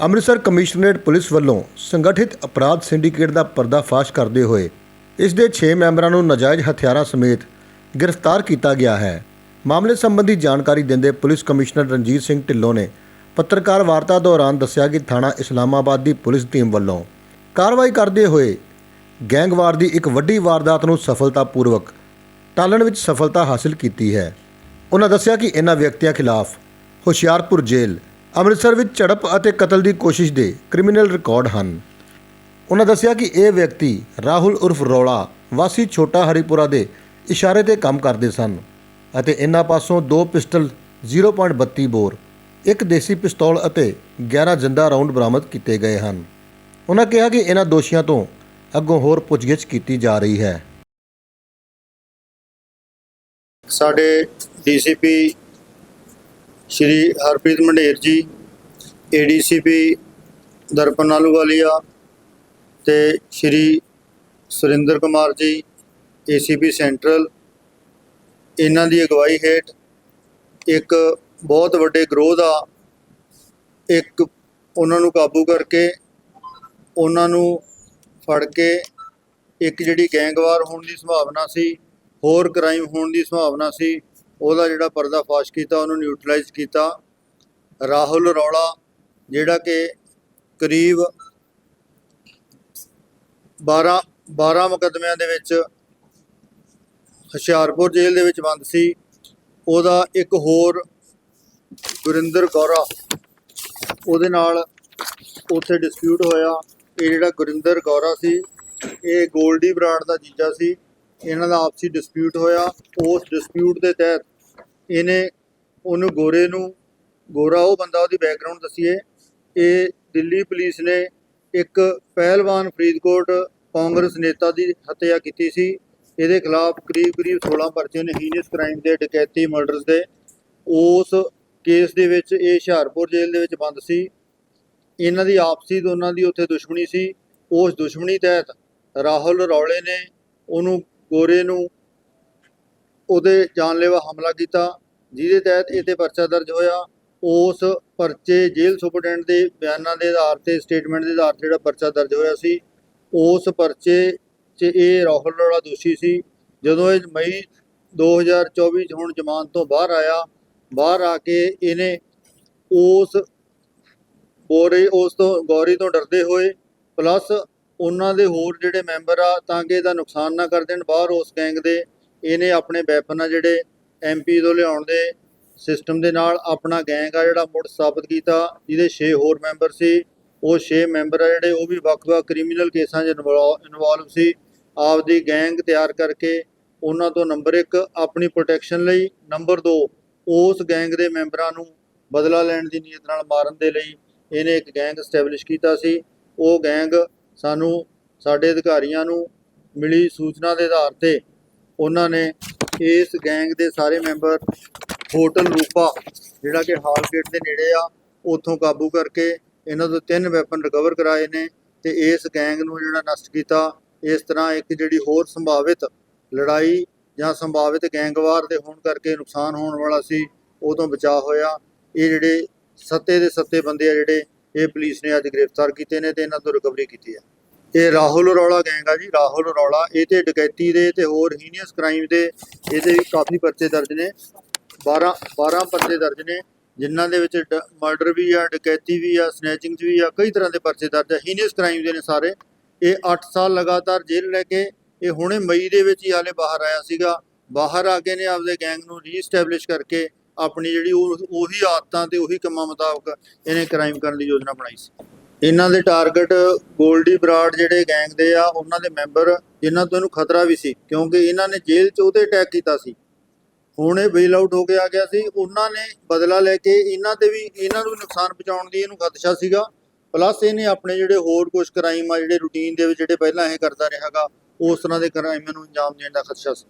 Amritsar commissionerate police ਵੱਲੋਂ ਸੰਗਠਿਤ ਅਪਰਾਧ ਸਿੰਡੀਕੇਟ ਦਾ ਪਰਦਾਫਾਸ਼ ਕਰਦੇ ਹੋਏ ਇਸ ਦੇ 6 ਮੈਂਬਰਾਂ ਨੂੰ ਨਾਜਾਇਜ਼ ਹਥਿਆਰਾਂ ਸਮੇਤ ਗ੍ਰਿਫਤਾਰ ਕੀਤਾ ਗਿਆ ਹੈ। ਮਾਮਲੇ ਸੰਬੰਧੀ ਜਾਣਕਾਰੀ ਦਿੰਦੇ ਪੁਲਿਸ ਕਮਿਸ਼ਨਰ ਰਣਜੀਤ ਸਿੰਘ ਢਿੱਲੋਂ ਨੇ ਪੱਤਰਕਾਰ ਵਾਰਤਾ ਦੌਰਾਨ ਦੱਸਿਆ ਕਿ ਥਾਣਾ ਇਸਲਾਮਾਬਾਦ ਦੀ ਪੁਲਿਸ ਟੀਮ ਵੱਲੋਂ ਕਾਰਵਾਈ ਕਰਦੇ ਹੋਏ ਗੈਂਗਵਾਰ ਦੀ ਇੱਕ ਵੱਡੀ ਵਾਰਦਾਤ ਨੂੰ ਸਫਲਤਾਪੂਰਵਕ ਟਾਲਣ ਵਿੱਚ ਸਫਲਤਾ ਹਾਸਲ ਕੀਤੀ ਹੈ। ਉਹਨਾਂ ਦੱਸਿਆ ਕਿ ਇਹਨਾਂ ਵਿਅਕਤੀਆਂ ਖਿਲਾਫ ਹੁਸ਼ਿਆਰਪੁਰ ਜੇਲ੍ਹ ਅੰਮ੍ਰਿਤਸਰ ਵਿੱਚ ਝੜਪ ਅਤੇ ਕਤਲ ਦੀ ਕੋਸ਼ਿਸ਼ ਦੇ ਕ੍ਰਿਮੀਨਲ ਰਿਕਾਰਡ ਹਨ। ਉਹਨਾਂ ਦੱਸਿਆ ਕਿ ਇਹ ਵਿਅਕਤੀ ਰਾਹੁਲ ਉਰਫ ਰੌਲਾ ਵਾਸੀ ਛੋਟਾ ਹਰੀਪੁਰਾ ਦੇ ਇਸ਼ਾਰੇ ਤੇ ਕੰਮ ਕਰਦੇ ਸਨ ਅਤੇ ਇਹਨਾਂ ਪਾਸੋਂ ਦੋ ਪਿਸਟਲ 0.32 ਬੋਰ, ਇੱਕ ਦੇਸੀ ਪਿਸਤੌਲ ਅਤੇ 11 ਜਿੰਦਾ ਰਾਉਂਡ ਬਰਾਮਦ ਕੀਤੇ ਗਏ ਹਨ। ਉਹਨਾਂ ਕਿਹਾ ਕਿ ਇਹਨਾਂ ਦੋਸ਼ੀਆਂ ਤੋਂ ਅੱਗੋਂ ਹੋਰ ਪੁੱਛਗਿੱਛ ਕੀਤੀ ਜਾ ਰਹੀ ਹੈ। ਸਾਡੇ ਡੀਸੀਪੀ ਸ਼੍ਰੀ ਹਰਪ੍ਰੀਤ ਮੰਡੇਰ ਜੀ ਏਡੀਸੀਪੀ ਦਰਪਨ ਆਲੂਵਾਲੀਆ ਤੇ ਸ਼੍ਰੀ ਸੁਰਿੰਦਰ ਕੁਮਾਰ ਜੀ ਏਸੀਪੀ ਸੈਂਟਰਲ। ਇਹਨਾਂ ਦੀ ਅਗਵਾਈ ਹੇਠ ਇੱਕ ਬਹੁਤ ਵੱਡੇ ਗਰੋਹ ਦਾ ਇੱਕ ਉਹਨਾਂ ਨੂੰ ਕਾਬੂ ਕਰਕੇ ਉਹਨਾਂ ਨੂੰ ਫੜ ਕੇ ਇੱਕ ਜਿਹੜੀ ਗੈਂਗਵਾਰ ਹੋਣ ਦੀ ਸੰਭਾਵਨਾ ਸੀ, ਹੋਰ ਕ੍ਰਾਈਮ ਹੋਣ ਦੀ ਸੰਭਾਵਨਾ ਸੀ ਉਹਦਾ ਜਿਹੜਾ ਪਰਦਾਫਾਸ਼ ਕੀਤਾ, ਉਹਨੂੰ ਨਿਊਟਰਲਾਈਜ਼ ਕੀਤਾ। ਰਾਹੁਲ ਰੌਲਾ, ਜਿਹੜਾ ਕਿ ਕਰੀਬ 12 12 ਮੁਕੱਦਮਿਆਂ ਦੇ ਵਿੱਚ ਹੁਸ਼ਿਆਰਪੁਰ ਜੇਲ੍ਹ ਦੇ ਵਿੱਚ ਬੰਦ ਸੀ। ਉਹਦਾ ਇੱਕ ਹੋਰ ਗੁਰਿੰਦਰ ਗੌਰਾ, ਉਹਦੇ ਨਾਲ ਉੱਥੇ ਡਿਸਪਿਊਟ ਹੋਇਆ। ਇਹ ਜਿਹੜਾ ਗੁਰਿੰਦਰ ਗੌਰਾ ਸੀ, ਇਹ ਗੋਲਡੀ ਬਰਾੜ ਦਾ ਜੀਜਾ ਸੀ। ਇਹਨਾਂ ਦਾ ਆਪਸੀ ਡਿਸਪਿਊਟ ਹੋਇਆ। ਉਸ ਡਿਸਪਿਊਟ ਦੇ ਤਹਿਤ ਇਹਨੇ ਉਹਨੂੰ ਗੋਰੇ ਨੂੰ, ਗੋਰਾ ਉਹ ਬੰਦਾ ਉਹਦੀ ਬੈਕਗ੍ਰਾਉਂਡ ਦੱਸੀਏ। ਇਹ ਦਿੱਲੀ ਪੁਲਿਸ ਨੇ ਇੱਕ ਪਹਿਲਵਾਨ ਫਰੀਦਕੋਟ ਕਾਂਗਰਸ ਨੇਤਾ ਦੀ ਹੱਤਿਆ ਕੀਤੀ ਸੀ। ਇਹਦੇ ਖਿਲਾਫ ਕਰੀਬ ਕਰੀਬ 16 ਪਰਚੇ ਨੇ ਹੀਨੀਅਸ ਕ੍ਰਾਈਮ ਦੇ, ਡਕੈਤੀ ਮਰਡਰਸ ਦੇ। ਉਸ ਕੇਸ ਦੇ ਵਿੱਚ ਇਹ ਹੁਸ਼ਿਆਰਪੁਰ ਜੇਲ੍ਹ ਦੇ ਵਿੱਚ ਬੰਦ ਸੀ। ਇਹਨਾਂ ਦੀ ਆਪਸੀ ਦੋਨਾਂ ਦੀ ਉੱਥੇ ਦੁਸ਼ਮਣੀ ਸੀ। ਉਸ ਦੁਸ਼ਮਣੀ ਤਹਿਤ ਰਾਹੁਲ ਰੌਲੇ ਨੇ ਉਹਨੂੰ ਗੋਰੇ ਨੂੰ ਉਹਦੇ ਜਾਨਲੇਵਾ ਹਮਲਾ ਕੀਤਾ, ਜਿਹਦੇ ਤਹਿਤ ਇਹ ਤੇ ਪਰਚਾ ਦਰਜ ਹੋਇਆ। ਉਸ ਪਰਚੇ ਜੇਲ੍ਹ ਸੁਪਰਡੈਂਟ ਦੇ ਬਿਆਨਾਂ ਦੇ ਆਧਾਰ ਤੇ, ਸਟੇਟਮੈਂਟ ਦੇ ਆਧਾਰ ਤੇ ਜਿਹੜਾ ਪਰਚਾ ਦਰਜ ਹੋਇਆ ਸੀ, ਉਸ ਪਰਚੇ 'ਚ ਇਹ ਰਾਹੁਲ ਰੌਲਾ ਦੋਸ਼ੀ ਸੀ। ਜਦੋਂ ਇਹ ਮਈ 2024 ਚ ਹੁਣ ਜ਼ਮਾਨਤ ਤੋਂ ਬਾਹਰ ਆਇਆ, ਬਾਹਰ ਆ ਕੇ ਇਹਨੇ ਉਸ ਗੋਰੇ ਉਸ ਤੋਂ ਗੌਰੀ ਤੋਂ ਡਰਦੇ ਹੋਏ, ਪਲੱਸ ਉਹਨਾਂ ਦੇ ਹੋਰ ਜਿਹੜੇ ਮੈਂਬਰ ਆ, ਤਾਂ ਕਿ ਇਹਦਾ ਨੁਕਸਾਨ ਨਾ ਕਰ ਦੇਣ, ਬਾਹਰ ਉਸ ਗੈਂਗ ਦੇ ਇਹਨੇ ਆਪਣੇ ਵੈਪਨ ਆ ਜਿਹੜੇ ਐਮਪੀ ਤੋਂ ਲਿਆਉਣ ਦੇ ਸਿਸਟਮ ਦੇ ਨਾਲ ਆਪਣਾ ਗੈਂਗ ਆ ਜਿਹੜਾ ਮੁੜ ਸਥਾਪਿਤ ਕੀਤਾ, ਜਿਹਦੇ 6 ਹੋਰ ਮੈਂਬਰ ਸੀ। ਉਹ 6 ਮੈਂਬਰ ਆ ਜਿਹੜੇ, ਉਹ ਵੀ ਵੱਖ-ਵੱਖ ਕ੍ਰਿਮੀਨਲ ਕੇਸਾਂ 'ਚ ਇਨਵੋਲਵ ਸੀ। ਆਪਦੀ ਗੈਂਗ ਤਿਆਰ ਕਰਕੇ ਉਹਨਾਂ ਤੋਂ ਨੰਬਰ 1 ਆਪਣੀ ਪ੍ਰੋਟੈਕਸ਼ਨ ਲਈ। ਨੰਬਰ 2 ਉਸ ਗੈਂਗ ਦੇ ਮੈਂਬਰਾਂ ਨੂੰ ਬਦਲਾ ਲੈਣ ਦੀ ਨੀਅਤ ਨਾਲ ਮਾਰਨ ਦੇ ਲਈ ਇਹਨੇ ਇੱਕ ਗੈਂਗ ਸਟੈਬਲਿਸ਼ ਕੀਤਾ ਸੀ। ਉਹ ਗੈਂਗ ਸਾਨੂੰ ਸਾਡੇ ਅਧਿਕਾਰੀਆਂ ਨੂੰ ਮਿਲੀ ਸੂਚਨਾ ਦੇ ਆਧਾਰ ਤੇ ਉਹਨਾਂ ਨੇ ਇਸ ਗੈਂਗ ਦੇ ਸਾਰੇ ਮੈਂਬਰ ਹੋਟਲ ਰੂਪਾ, ਜਿਹੜਾ ਕਿ ਹਾਲ ਗੇਟ ਦੇ ਨੇੜੇ ਆ, ਉੱਥੋਂ ਕਾਬੂ ਕਰਕੇ ਇਹਨਾਂ ਤੋਂ ਤਿੰਨ ਵੈਪਨ ਰਿਕਵਰ ਕਰਾਏ ਨੇ ਤੇ ਇਸ ਗੈਂਗ ਨੂੰ ਜਿਹੜਾ ਨਸ਼ਟ ਕੀਤਾ, ਇਸ ਤਰ੍ਹਾਂ ਇੱਕ ਜਿਹੜੀ ਹੋਰ ਸੰਭਾਵਿਤ ਲੜਾਈ ਜਾਂ ਸੰਭਾਵਿਤ ਗੈਂਗਵਾਰ ਦੇ ਹੋਣ ਕਰਕੇ ਨੁਕਸਾਨ ਹੋਣ ਵਾਲਾ ਸੀ, ਉਹ ਤੋਂ ਬਚਾਅ ਹੋਇਆ। ਇਹ ਜਿਹੜੇ ਸੱਤੇ ਦੇ ਸੱਤੇ ਬੰਦੇ ਆ ਜਿਹੜੇ, ਇਹ ਪੁਲਿਸ ਨੇ ਅੱਜ ਗ੍ਰਿਫਤਾਰ ਕੀਤੇ ਨੇ ਤੇ ਇਹਨਾਂ ਤੋਂ ਰਿਕਵਰੀ ਕੀਤੀ ਹੈ ਇਹ ਰਾਹੁਲ ਰੌਲਾ ਗੈਂਗ ਆ ਜੀ, ਰਾਹੁਲ ਰੌਲਾ ਇਹ ਤੇ ਡਕੈਤੀ ਦੇ ਤੇ ਹੋਰ ਹੀਨੀਅਸ ਕ੍ਰਾਈਮ ਦੇ ਇਹਦੇ ਵੀ ਕਾਫੀ ਪਰਚੇ ਦਰਜ ਨੇ। 12 12 ਪਰਚੇ ਦਰਜ ਨੇ, ਜਿਨ੍ਹਾਂ ਦੇ ਵਿੱਚ ਮਰਡਰ ਵੀ ਆ, ਡਕੈਤੀ ਵੀ ਆ ਸਨੈਚਿੰਗ ਵੀ ਆ, ਕਈ ਤਰ੍ਹਾਂ ਦੇ ਪਰਚੇ ਦਰਜ ਆ। ਹੀਨੀਅਸ ਕ੍ਰਾਈਮ ਦੇ ਨੇ ਸਾਰੇ। ਇਹ 8 ਸਾਲ ਲਗਾਤਾਰ ਜੇਲ੍ਹ ਲੈ ਕੇ, ਇਹ ਹੁਣੇ ਮਈ ਦੇ ਵਿੱਚ ਹੀ ਹਾਲੇ ਬਾਹਰ ਆਇਆ ਸੀਗਾ। ਬਾਹਰ ਆ ਕੇ ਨੇ ਆਪਦੇ ਗੈਂਗ ਨੂੰ ਰੀਸਟੈਬਲਿਸ਼ ਕਰਕੇ ਆਪਣੀ ਜਿਹੜੀ ਉਹ ਉਹੀ ਆਦਤਾਂ ਤੇ ਉਹੀ ਕੰਮਾਂ ਮੁਤਾਬਕ ਇਹਨੇ ਕ੍ਰਾਈਮ ਕਰਨ ਦੀ ਯੋਜਨਾ ਬਣਾਈ ਸੀ। ਇਹਨਾਂ ਦੇ ਟਾਰਗੇਟ ਗੋਲਡੀ ਬਰਾਡ ਜਿਹੜੇ ਗੈਂਗ ਦੇ ਆ, ਉਹਨਾਂ ਦੇ ਮੈਂਬਰ ਜਿਨ੍ਹਾਂ ਤੋਂ ਇਹਨੂੰ ਖਤਰਾ ਵੀ ਸੀ, ਕਿਉਂਕਿ ਇਹਨਾਂ ਨੇ ਜੇਲ੍ਹ 'ਚ ਉਹਦੇ ਅਟੈਕ ਕੀਤਾ ਸੀ। ਹੁਣ ਇਹ ਬੇਲ ਆਊਟ ਹੋ ਕੇ ਆ ਗਿਆ ਸੀ, ਉਹਨਾਂ ਨੇ ਬਦਲਾ ਲੈ ਕੇ ਇਹਨਾਂ ਤੇ ਵੀ, ਇਹਨਾਂ ਨੂੰ ਨੁਕਸਾਨ ਪਹੁੰਚਾਉਣ ਦੀ ਇਹਨੂੰ ਖਦਸ਼ਾ ਸੀਗਾ। ਪਲੱਸ ਇਹਨੇ ਆਪਣੇ ਜਿਹੜੇ ਹੋਰ ਕੁਝ ਕ੍ਰਾਈਮ ਆ, ਜਿਹੜੇ ਰੂਟੀਨ ਦੇ ਵਿੱਚ ਜਿਹੜੇ ਪਹਿਲਾਂ ਇਹ ਕਰਦਾ ਰਿਹਾਗਾ ਉਸ ਤਰ੍ਹਾਂ ਦੇ ਕ੍ਰਾਈਮਾਂ ਨੂੰ ਅੰਜਾਮ ਦੇਣ ਦਾ ਖਦਸ਼ਾ ਸੀ।